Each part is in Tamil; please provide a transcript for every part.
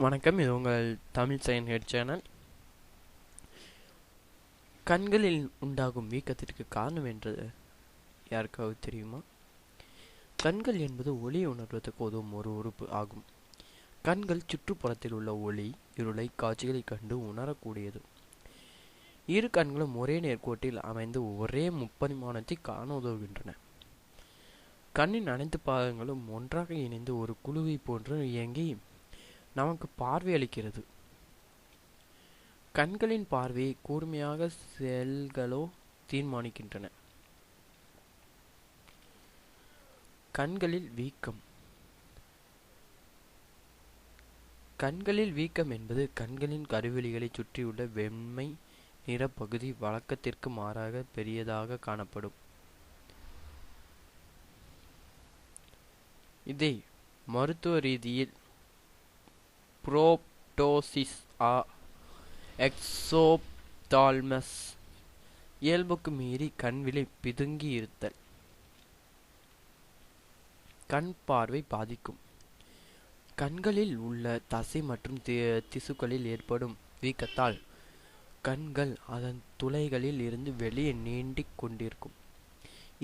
வணக்கம் இது உங்கள் தமிழ் சைன் ஹெட் சேனல். கண்களில் உண்டாகும் வீக்கத்திற்கு காரணம் என்றது யாருக்காவது தெரியுமா? கண்கள் என்பது ஒளி உணர்வதற்கு உதவும் ஒரு உறுப்பு ஆகும். கண்கள் சுற்றுப்புறத்தில் உள்ள ஒளி இருளை காட்சிகளை கண்டு உணரக்கூடியது. இரு கண்களும் ஒரே நேர்கோட்டில் அமைந்து ஒரே முப்பரிமாணத்தை காண உதவுகின்றன. கண்ணின் அனைத்து பாகங்களும் ஒன்றாக இணைந்து ஒரு குழுவை போன்று இயங்கி நமக்கு பார்வை அளிக்கிறது. கண்களின் பார்வையை கூர்மையாக செல்களோ தீர்மானிக்கின்றன. கண்களில் வீக்கம். கண்களில் வீக்கம் என்பது கண்களின் கருவெளிகளை சுற்றியுள்ள வெண்மை நிற பகுதி வழக்கத்திற்கு மாறாக பெரியதாக காணப்படும். இதை மருத்துவ ரீதியில் புரோப்டோசிஸ் ஆ எக்ஸோப்தால்மஸ் இயல்புக்கு மீறி கண்விழி பிதுங்கி இருத்தல். கண் பார்வை பாதிக்கும். கண்களில் உள்ள தசை மற்றும் திசுக்களில் ஏற்படும் வீக்கத்தால் கண்கள் அதன் துளைகளில் இருந்து வெளியே நீண்டிக் கொண்டிருக்கும்.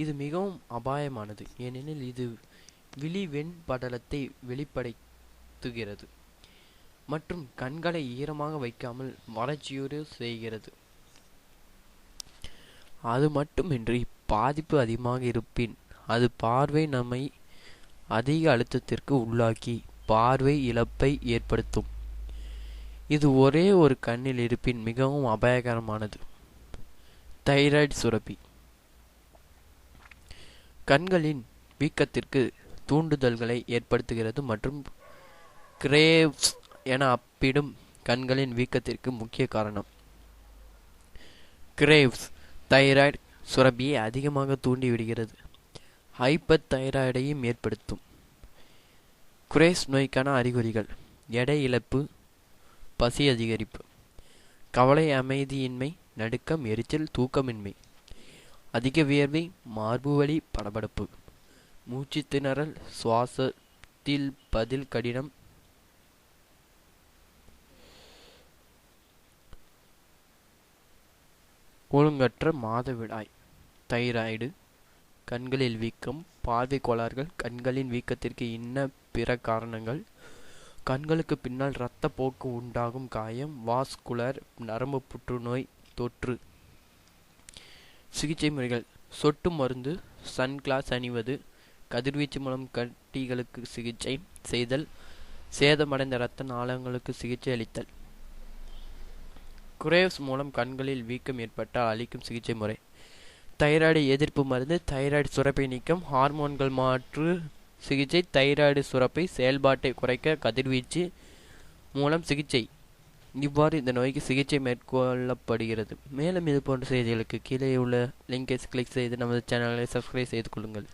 இது மிகவும் அபாயமானது. ஏனெனில் இது விழி வெண் படலத்தை வெளிப்படுத்துகிறது. மற்றும் கண்களை ஈரமாக வைக்காமல் வறட்சியோடு செய்கிறது. அது மட்டுமின்றி பாதிப்பு அதிகமாக இருப்பின் அது பார்வை நம்மை அதிக அழுத்தத்திற்கு உள்ளாக்கி பார்வை இழப்பை ஏற்படுத்தும். இது ஒரே ஒரு கண்ணில் இருப்பின் மிகவும் அபாயகரமானது. தைராய்டு சுரப்பி. கண்களின் வீக்கத்திற்கு தூண்டுதல்களை ஏற்படுத்துகிறது மற்றும் கிரேவ்ஸ் என அப்பிடும் கண்களின் வீக்கத்திற்கு முக்கிய காரணம். கிரேவ்ஸ் தைராய்டு சுரப்பியை அதிகமாக தூண்டிவிடுகிறது. ஹைப்பர் தைராய்டையும் ஏற்படுத்தும். குரேஸ் நோய்க்கான அறிகுறிகள். எடை இழப்பு பசி அதிகரிப்பு. கவலை அமைதியின்மை நடுக்கம் எரிச்சல் தூக்கமின்மை. அதிக வியர்வை மார்பு வலி படபடப்பு. மூச்சு திணறல் சுவாசத்தில் பதில் கடினம் ஒழுங்கற்ற மாதவிடாய். தைராய்டு. கண்களில் வீக்கம். பார்வை கோளாறுகள். கண்களின் வீக்கத்திற்கு இன்ன பிற காரணங்கள். கண்களுக்கு பின்னால் இரத்த போக்கு உண்டாகும் காயம். வாஸ்குலர் நரம்பு புற்றுநோய் தொற்று. சிகிச்சை முறைகள். சொட்டு மருந்து. சன்கிளாஸ் அணிவது. கதிர்வீச்சு மூலம் கட்டிகளுக்கு சிகிச்சை. செய்தல். சேதமடைந்த இரத்த நாளங்களுக்கு சிகிச்சை அளித்தல். குரேவ்ஸ் மூலம் கண்களில் வீக்கம் ஏற்பட்டால் அளிக்கும் சிகிச்சை முறை. தைராய்டு எதிர்ப்பு மருந்து தைராய்டு சுரப்பை நீக்கம் ஹார்மோன்கள் மாற்று சிகிச்சை தைராய்டு சுரப்பை செயல்பாட்டை குறைக்க கதிர்வீச்சு மூலம் சிகிச்சை. இவ்வாறு இந்த நோய்க்கு சிகிச்சை மேற்கொள்ளப்படுகிறது. மேலும் இது போன்ற செய்திகளுக்கு கீழே உள்ள லிங்கை கிளிக் செய்து நமது சேனலை சப்ஸ்கிரைப் செய்து கொள்ளுங்கள்.